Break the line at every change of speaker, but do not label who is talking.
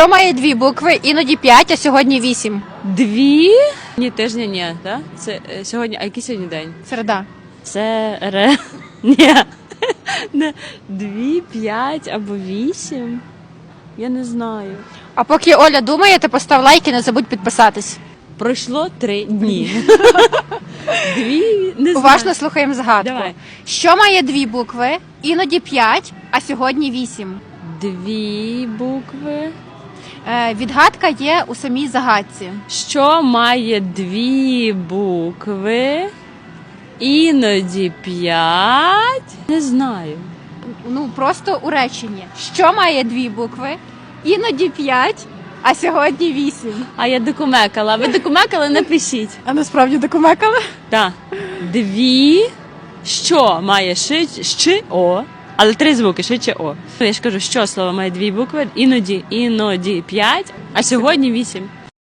Що має дві букви, іноді п'ять, а сьогодні вісім.
Дві? Ні, тижня ні, так? Це е, сьогодні, а який сьогодні день?
Середа.
Це ре. Ні. Не. Дві, п'ять або вісім. Я не знаю.
А поки Оля думає, ти постав лайк і не забудь підписатись.
Пройшло три дні. Дві, не
Уважно
знаю.
слухаємо загадку.
Давай.
Що має дві букви, іноді п'ять, а сьогодні вісім.
Дві букви.
Е, відгадка є у самій загадці.
Що має дві букви? Іноді п'ять. Не знаю.
Ну просто у реченні. Що має дві букви, іноді п'ять, а сьогодні вісім.
А я докумекала. Ви докумекали, напишіть.
А насправді докумекали?
Так. Дві. Що має ши, щи, о. Але три звуки чи о. Я ж кажу, що слово має дві букви, іноді, іноді п'ять, а сьогодні вісім.